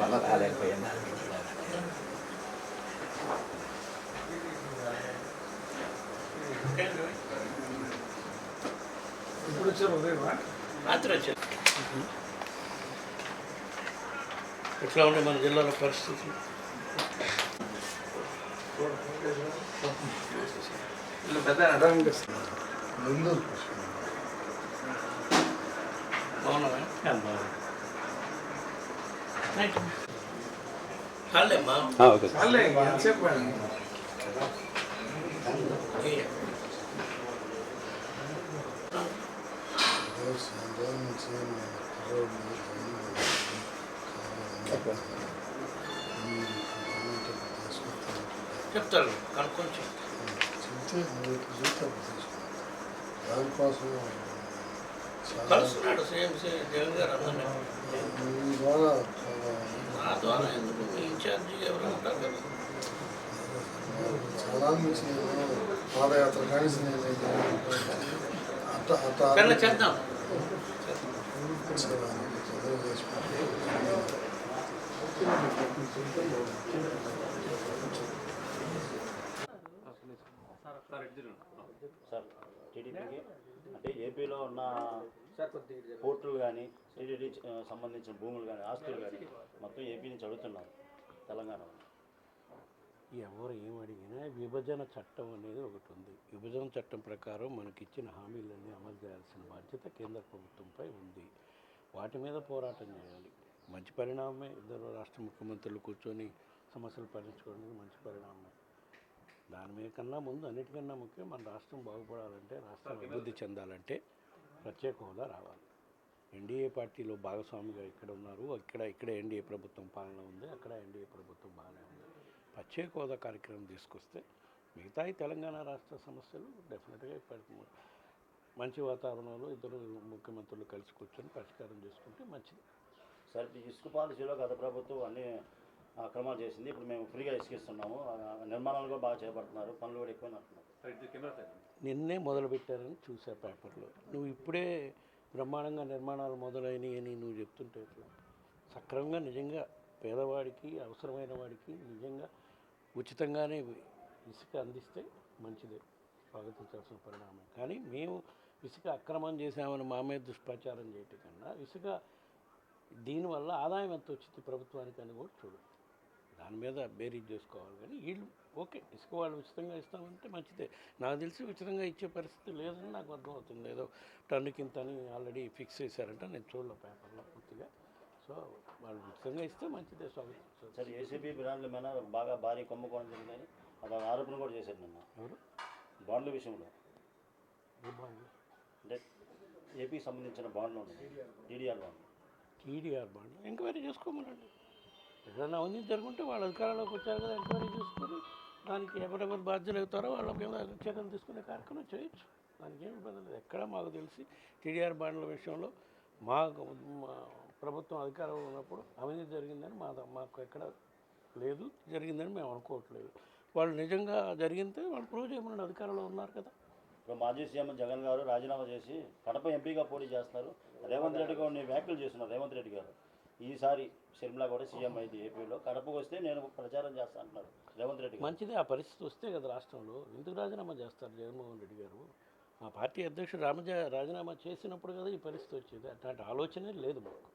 వల్ల రాలేకపోయాను ఇప్పుడు వచ్చారు ఉదయం రాత్రి వచ్చాను ఎట్లా ఉండే మన జిల్లాలో పరిస్థితి? పెద్ద అనిపిస్తుంది బాగున్నావా? చాలేమ్మా ఓకే చెప్తారు కనుక్కొని చెప్తారు దానికోసం కలుస్తున్నాడు సేమ్ సేమ్ జగన్ గారు అందరినీ మీ ద్వారా చాలా నా ద్వారా ఎందుకు మీ ఇన్ఛార్జి ఎవరు ఉంటారు కదా చాలా నుంచి పాదయాత్ర కానీ సరే చేద్దాం సార్ టీడీపీకి అంటే ఏపీలో ఉన్న పోర్టులు కానీ టీడీపీ సంబంధించిన భూములు కానీ ఆస్తులు కానీ మొత్తం ఏపీ నుంచి అడుగుతున్నారు తెలంగాణలో ఎవరు ఏం అడిగినా విభజన చట్టం అనేది ఒకటి ఉంది. విభజన చట్టం ప్రకారం మనకి ఇచ్చిన హామీలన్నీ అమలు చేయాల్సిన బాధ్యత కేంద్ర ప్రభుత్వంపై ఉంది. వాటి మీద పోరాటం చేయాలి. మంచి పరిణామమే. ఇద్దరు రాష్ట్ర ముఖ్యమంత్రులు కూర్చొని సమస్యలు పరిష్కరించుకోవడానికి మంచి పరిణామమే. దాని మీద కన్నా ముందు అన్నిటికన్నా ముఖ్యం మన రాష్ట్రం బాగుపడాలంటే రాష్ట్రం అభివృద్ధి చెందాలంటే ప్రత్యేక హోదా రావాలి. ఎన్డీఏ పార్టీలో భాగస్వామిగా ఇక్కడ ఉన్నారు. ఇక్కడ ఇక్కడ ఎన్డీఏ ప్రభుత్వం పాలన ఉంది అక్కడ ఎన్డీఏ ప్రభుత్వం బాగానే ఉంది. ప్రత్యేక హోదా కార్యక్రమం తీసుకొస్తే మిగతా తెలంగాణ రాష్ట్ర సమస్యలు డెఫినెట్గా మంచి వాతావరణంలో ఇద్దరు ముఖ్యమంత్రులు కలిసి కూర్చొని పరిష్కారం చేసుకుంటే మంచిది. సార్ ఇసుక పాలసీలో గత ప్రభుత్వం అన్ని అక్రమాలు చేసింది. ఇప్పుడు మేము ఫ్రీగా ఇసుక ఇస్తున్నాము ఆ, నిర్మాణాలు కూడా బాగా చేపడుతున్నారు. పనులు కూడా ఎక్కువ అంటున్నారు నిన్నే మొదలుపెట్టారని చూసా పేపర్లో. నువ్వు ఇప్పుడే బ్రహ్మాండంగా నిర్మాణాలు మొదలైనవి అని నువ్వు చెప్తుంటే ఎట్లా? సక్రమంగా నిజంగా పేదవాడికి అవసరమైన వాడికి నిజంగా ఉచితంగానే ఇసుక అందిస్తే మంచిదే. స్వాగతించాల్సిన పరిణామం. కానీ మేము ఇసుక అక్రమం చేశామని మా మీద దుష్ప్రచారం చేయటం కన్నా ఇసుక దీనివల్ల ఆదాయం ఎంత వచ్చింది ప్రభుత్వానికి అని కూడా చూడు. దాని మీద బేరీజ్ చేసుకోవాలి. కానీ వీళ్ళు ఓకే ఇసుక వాళ్ళు ఉచితంగా ఇస్తామంటే మంచిదే. నాకు తెలిసి ఉచితంగా ఇచ్చే పరిస్థితి లేదని నాకు అర్థమవుతుంది. ఏదో టన్నుకి ఇంత అని ఆల్రెడీ ఫిక్స్ చేశారంట నేను చూడలే పేపర్లో పూర్తిగా. సో వాళ్ళు ఉచితంగా ఇస్తే మంచిదే స్వాగతించాలి సార్ ఏసీబీ బ్రాండ్ల మీద బాగా భారీ కుంభకోణం జరిగిందని అదొక ఆరోపణ కూడా చేశారు నిన్న. ఎవరు? బాండ్ల విషయంలో. అంటే ఏపీకి సంబంధించిన బాండ్లు ఉన్నాయి. టీడీఆర్ బాండ్లు టీడీఆర్ బాండ్లు. ఎంక్వైరీ చేసుకోమనండి. ఏదైనా అవినీతి జరుగుంటే వాళ్ళ అధికారంలోకి వచ్చారు కదా ఎంక్వైరీ చేసుకుని దానికి ఎవరెవరు బాధ్యులు అవుతారో వాళ్ళ మీద చర్యలు తీసుకునే కార్యక్రమం చేయొచ్చు. దానికి ఏమి ఇబ్బంది లేదు. ఎక్కడ మాకు తెలిసి టీడీఆర్ బాండ్ల విషయంలో మా ప్రభుత్వం అధికారంలో ఉన్నప్పుడు అవినీతి జరిగిందని మా మాకు ఎక్కడ లేదు జరిగిందని మేము అనుకోవట్లేదు. వాళ్ళు నిజంగా జరిగితే వాళ్ళు ప్రూవ్ చేయమని అధికారంలో ఉన్నారు కదా. ఇప్పుడు మాజీ సీఎం జగన్ గారు రాజీనామా చేసి కడప ఎంపీగా పోటీ చేస్తున్నారు. రేవంత్ రెడ్డి గారు వ్యాఖ్యలు చేస్తున్నారు రేవంత్ రెడ్డి గారు. ఈసారి షర్మిల కూడా సీఎం అయింది ఏపీలో. కడపకు వస్తే నేను ప్రచారం చేస్తా అంటున్నారు రేవంత్ రెడ్డి మంచిది ఆ పరిస్థితి వస్తే కదా రాష్ట్రంలో. ఎందుకు రాజీనామా చేస్తారు జగన్మోహన్ రెడ్డి గారు? మా పార్టీ అధ్యక్షుడు రామజ రాజీనామా చేసినప్పుడు కదా ఈ పరిస్థితి వచ్చేది. అట్లాంటి ఆలోచనే లేదు మాకు.